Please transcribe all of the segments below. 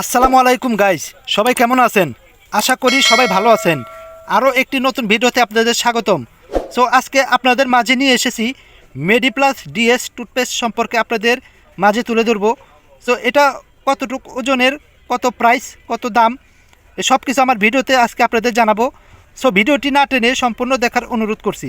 আসসালামু আলাইকুম গাইস সবাই কেমন আছেন? আশা করি সবাই ভালো আছেন। আরও একটি নতুন ভিডিওতে আপনাদের স্বাগতম। সো আজকে আপনাদের মাঝে নিয়ে এসেছি মেডিপ্লাস ডিএস টুথপেস্ট সম্পর্কে আপনাদের মাঝে তুলে ধরবো। সো এটা কতটুকু ওজনের, কত প্রাইস কত দাম সব কিছু আমার ভিডিওতে আজকে আপনাদের জানাব। সো ভিডিওটি না টেনে সম্পূর্ণ দেখার অনুরোধ করছি।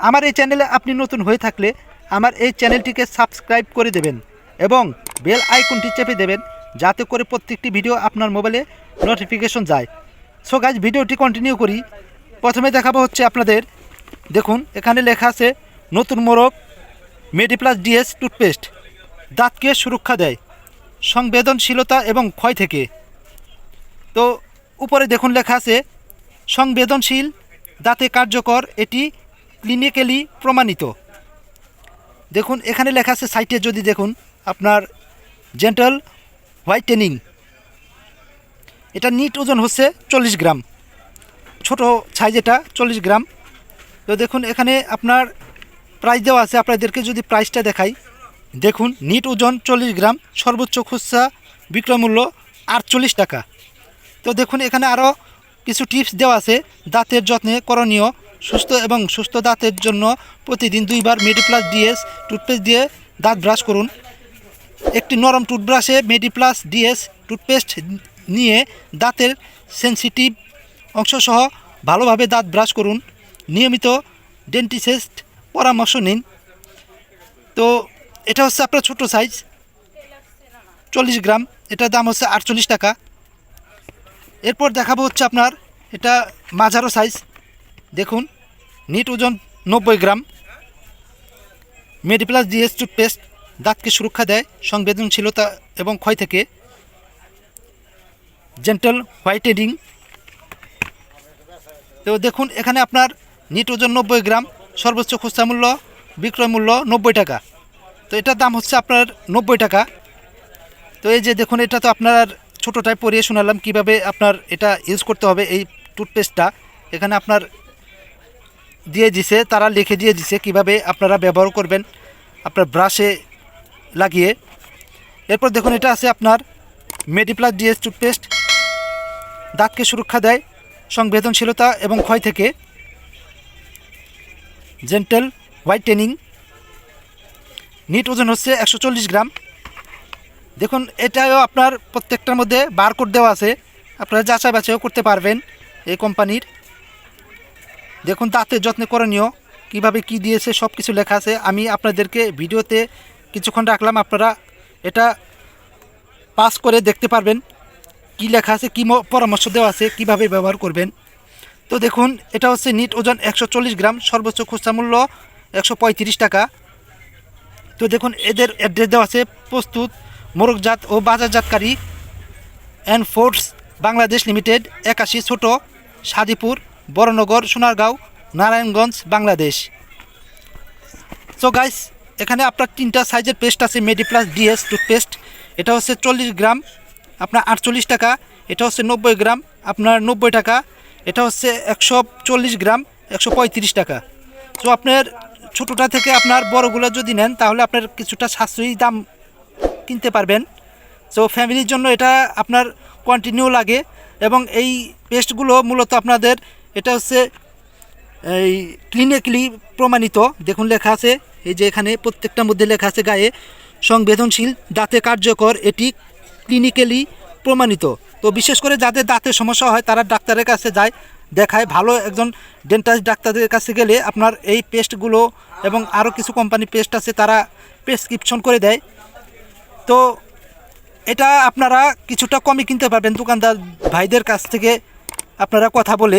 আমার এই চ্যানেলে আপনি নতুন হয়ে থাকলে আমার এই চ্যানেলটিকে সাবস্ক্রাইব করে দেবেন এবং বেল আইকনটি চেপে দেবেন। যাতে করে প্রত্যেকটি ভিডিও আপনার মোবাইলে নোটিফিকেশন যায়। সো গাইজ ভিডিওটি কন্টিনিউ করি। প্রথমে দেখাবো হচ্ছে আপনাদের, দেখুন, এখানে লেখা আছে, নতুন মোরগ মেডিপ্লাস ডিএস টুথপেস্ট দাঁতকে সুরক্ষা দেয়, সংবেদনশীলতা এবং ক্ষয় থেকে। তো উপরে দেখুন লেখা আছে, সংবেদনশীল, দাঁতে কার্যকর, এটি ক্লিনিক্যালি প্রমাণিত। দেখুন, এখানে লেখা আছে সাইটে যদি দেখুন, আপনার জেন্টাল হোয়াইটেনিং এটা নিট ওজন হচ্ছে চল্লিশ গ্রাম। ছোট সাইজ এটা চল্লিশ গ্রাম। তো দেখুন, এখানে আপনার প্রাইস দেওয়া আছে। আপনাদেরকে যদি প্রাইসটা দেখাই, দেখুন, নিট ওজন চল্লিশ গ্রাম, সর্বোচ্চ খুচরা বিক্রয় মূল্য আটচল্লিশ টাকা। তো দেখুন, এখানে আরও কিছু টিপস দেওয়া আছে। দাঁতের যত্নে করণীয়, সুস্থ এবং সুস্থ দাঁতের জন্য প্রতিদিন দুইবার মেডিপ্লাস ডিএস টুথপেস্ট দিয়ে দাঁত ব্রাশ করুন। একটি নরম টুথব্রাশে মেডিপ্লাস ডিএস টুথপেস্ট নিয়ে দাঁতের সেন্সিটিভ অংশসহ ভালোভাবে দাঁত ব্রাশ করুন। নিয়মিত ডেন্টিসেস্ট পরামর্শ নিন। তো এটা হচ্ছে আপনার ছোটো সাইজ চল্লিশ গ্রাম। এটার দাম হচ্ছে আটচল্লিশ টাকা। এরপর দেখাবো হচ্ছে আপনার এটা মাঝারো সাইজ দেখুন, নিট ওজন নব্বই গ্রাম। মেডিপ্লাস ডিএস টুথপেস্ট দাঁতকে সুরক্ষা দেয়, সংবেদনশীলতা এবং ক্ষয় থেকে। জেন্টাল হোয়াইটেনিং তো দেখুন, এখানে আপনার নিট ওজন নব্বই গ্রাম, সর্বোচ্চ খুচরা মূল্য, বিক্রয় মূল্য নব্বই টাকা। তো এটার দাম হচ্ছে আপনার নব্বই টাকা। তো এই যে দেখুন, এটা তো আপনার ছোটোটায় পরিয়ে শোনালাম, কীভাবে আপনার এটা ইউজ করতে হবে এই টুথপেস্টটা এখানে আপনার দিয়ে দিছে, তারা লিখে দিয়ে দিছে, কীভাবে আপনারা ব্যবহার করবেন। আপনার ব্রাশে লাগিয়ে। এরপর দেখুন, এটা আছে আপনার মেডিপ্লাস ডিএস টুথপেস্ট দাঁতকে সুরক্ষা দেয়, সংবেদনশীলতা এবং ক্ষয় থেকে। জেন্টেল হোয়াইটেনিং নিট ওজন হচ্ছে একশো চল্লিশ গ্রাম। দেখুন এটাও আপনার প্রত্যেকটার মধ্যে বারকোড দেওয়া আছে। আপনারা যাচাই বাছাইও করতে পারবেন এই কোম্পানির। দেখুন, দাঁতের যত্নে করণীয়। কীভাবে কি দিয়েছে সব কিছু লেখা আছে। আমি আপনাদেরকে ভিডিওতে কিছুক্ষণ রাখলাম, আপনারা এটা পাস করে দেখতে পারবেন কি লেখা আছে, কী পরামর্শ দেওয়া আছে, কীভাবে ব্যবহার করবেন। তো দেখুন, এটা হচ্ছে নিট ওজন একশো চল্লিশ গ্রাম, সর্বোচ্চ খুচরা মূল্য একশো পঁয়ত্রিশ টাকা। তো দেখুন, এদের অ্যাড্রেস দেওয়া আছে, প্রস্তুত মোরগজাত ও বাজারজাতকারী অ্যান্ড ফোর্স বাংলাদেশ লিমিটেড, একাশি ছোট, সাদিপুর, বড়নগর, সোনারগাঁও, নারায়ণগঞ্জ, বাংলাদেশ। সো গাইস এখানে আপনার তিনটা সাইজের পেস্ট আছে মেডিপ্লাস ডিএস টুথপেস্ট এটা হচ্ছে চল্লিশ গ্রাম, আপনার আটচল্লিশ টাকা, এটা হচ্ছে নব্বই গ্রাম, আপনার নব্বই টাকা, এটা হচ্ছে একশো চল্লিশ গ্রাম, একশো পঁয়ত্রিশ টাকা। তো আপনার ছোটোটা থেকে আপনার বড়গুলো যদি নেন, তাহলে আপনার কিছুটা সাশ্রয়ী দাম কিনতে পারবেন। সো ফ্যামিলির জন্য এটা আপনার কন্টিনিউ লাগে এবং এই পেস্টগুলো মূলত আপনাদের, এটা হচ্ছে এই ক্লিনিক্যালি প্রমাণিত, দেখুন লেখা আছে, এই যে এখানে প্রত্যেকটার মধ্যে লেখা আছে গায়ে, সংবেদনশীল, দাঁতে কার্যকর, এটি ক্লিনিক্যালি প্রমাণিত। তো বিশেষ করে যাদের দাঁতের সমস্যা হয়, তারা ডাক্তারের কাছে যায়, দেখায়। ভালো একজন ডেন্টাস্ট ডাক্তারের কাছে গেলে আপনার এই পেস্টগুলো এবং আরও কিছু কোম্পানি পেস্ট আছে, তারা প্রেসক্রিপশন করে দেয়। তো এটা আপনারা কিছুটা কমে কিনতে পারবেন। দোকানদার ভাইদের কাছ থেকে আপনারা কথা বলে